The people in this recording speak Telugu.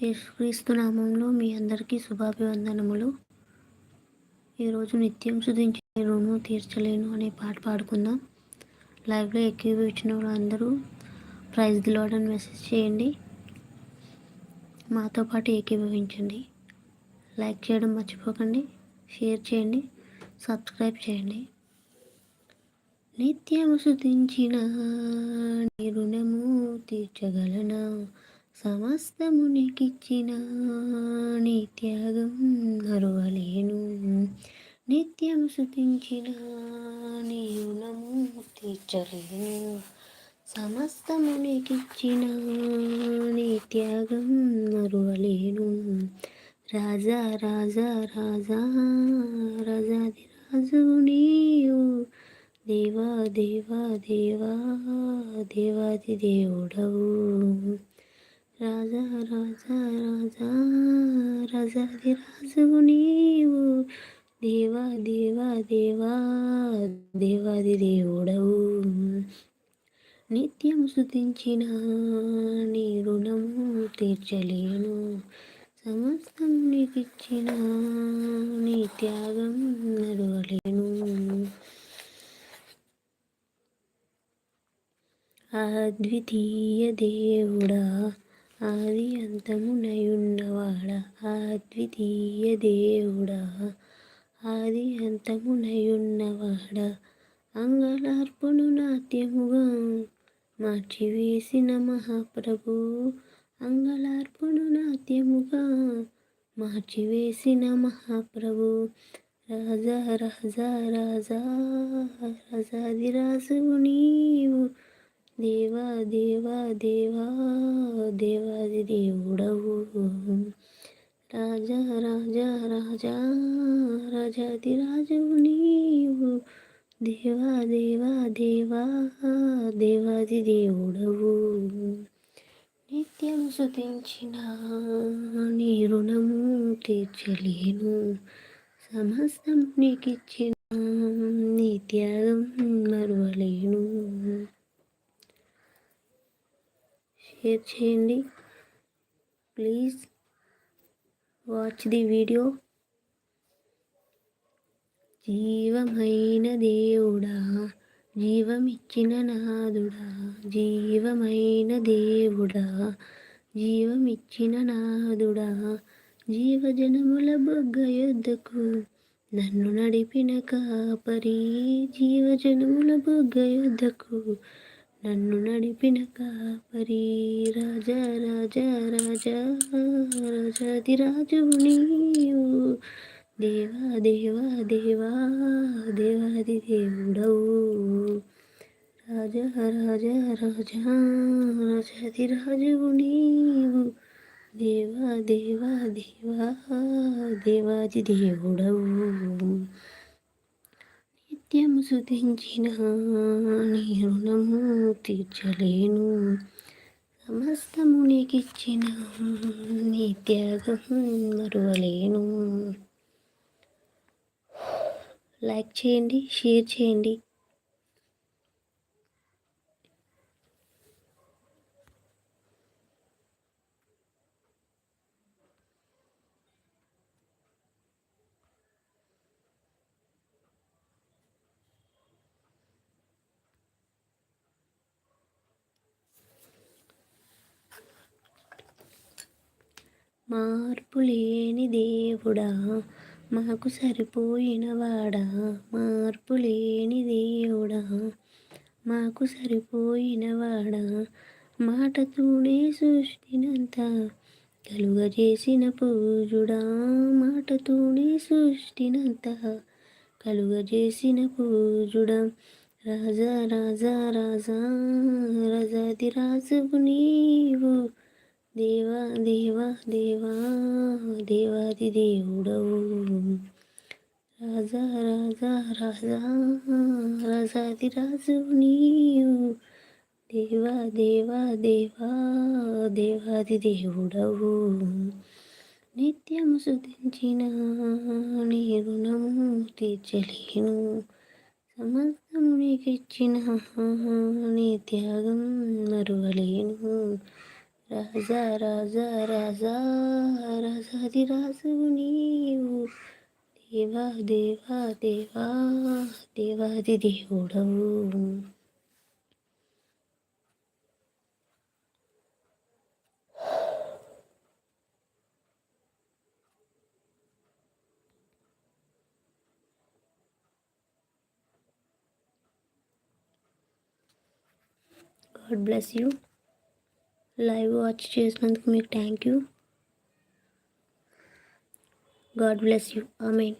యేసుక్రీస్తు నామంలో మీ అందరికీ శుభాభివందనములు. ఈరోజు నిత్యం సుధించి రుణము తీర్చలేను అనే పాట పాడుకుందాం. లైవ్లో ఎక్కువ ఇచ్చిన వాళ్ళందరూ ప్రైజ్ దిలవడానికి మెసేజ్ చేయండి. మాతో పాటు ఏకీభవించండి. లైక్ చేయడం మర్చిపోకండి. షేర్ చేయండి. సబ్స్క్రైబ్ చేయండి. నిత్యము శుతించిన రుణము తీర్చగలనా? సమస్తమునికిచ్చిన నీ త్యాగం మరువలేను నిత్యం శుతించిన నీ రుణము తీర్చలేను సమస్తమునికిచ్చిన నీ త్యాగం మరువలేను రాజా రాజా రాజా రాజాది రాజు నీవు దేవా దేవా దేవా దేవాది దేవుడవు. రాజా రాజా రాజా రాజాది రాజువు నీవు. దేవా దేవా దేవా దేవాది దేవుడవు. నిత్యం శుతించిన నీ రుణము తీర్చలేను. సమస్తం నీకిచ్చిన నీ త్యాగం నడవలేను. అద్వితీయ దేవుడా ఆది అంతమునయున్నవాడ అద్వితీయ దేవుడా. ఆది అంతమునయున్నవాడ అంగళార్పును నాట్యముగా మార్చివేసిన మహాప్రభు. అంగళార్పును నాట్యముగా మార్చివేసిన మహాప్రభు. రాజా రాజా రాజా రాజాదిరాజు నీవు. దేవా దేవా దేవా దేవాది దేవుడవు. రాజా రాజా రాజా రాజాది రాజవు నీవు. దేవా దేవా దేవా దేవాది దేవుడవు. నిత్యం శుతించిన నీ రుణము తీర్చలేను. సమస్తం నీకిచ్చిన నీ త్యాగం మరువలేను. షేర్ చేయండి. ప్లీజ్ వాచ్ ది వీడియో జీవమైన దేవుడా జీవమిచ్చిన నాదుడా జీవమైన దేవుడా జీవమిచ్చిన నాదుడా జీవజనముల బొగ్గ యొద్దకు నన్ను నడిపిన కాపరి జీవజనముల బొగ్గ యొద్దకు నన్ను నడిపిన కాపరి రాజా రాజా రాజా రాజాది రాజు నీవు. దేవా దేవా దేవా దేవాది దేవుడవు. రాజా రాజా రాజా రాజాది రాజు నీవు. దేవా దేవా దేవా దేవాది దేవుడవు. నిత్యము శుతించిన నీ రుణము తీర్చలేను సమస్తము నీకిచ్చిన నీ త్యాగం మరువలేను. లైక్ చేయండి షేర్ చేయండి. మార్పు లేని దేవుడా మాకు సరిపోయినవాడా? మార్పు లేని దేవుడా మాకు సరిపోయినవాడా? మాటతోనే సృష్టినంత కలుగజేసిన పూజుడా మాటతోనే సృష్టినంత కలుగజేసిన పూజుడా. రాజా రాజా రాజా రాజాది రాజువు నీవు. దేవా దేవా దేవా దేవాది దేవుడవు. రాజా రాజా రాజా రాజాది రాజు నీవు. దేవా దేవా దేవా దేవాది దేవుడవు. నిత్యము శుద్ధించిన నీ రుణము తీర్చలేను. సమస్తము నీకిచ్చిన నీ త్యాగం మరువలేను. రాజా రాజా రాజా రాజాది రాజు నీవు దేవా దేవా దేవా దేవాది దేవుడవు God bless you live watch చేసినందుకు మీకు thank you. God bless you. I mean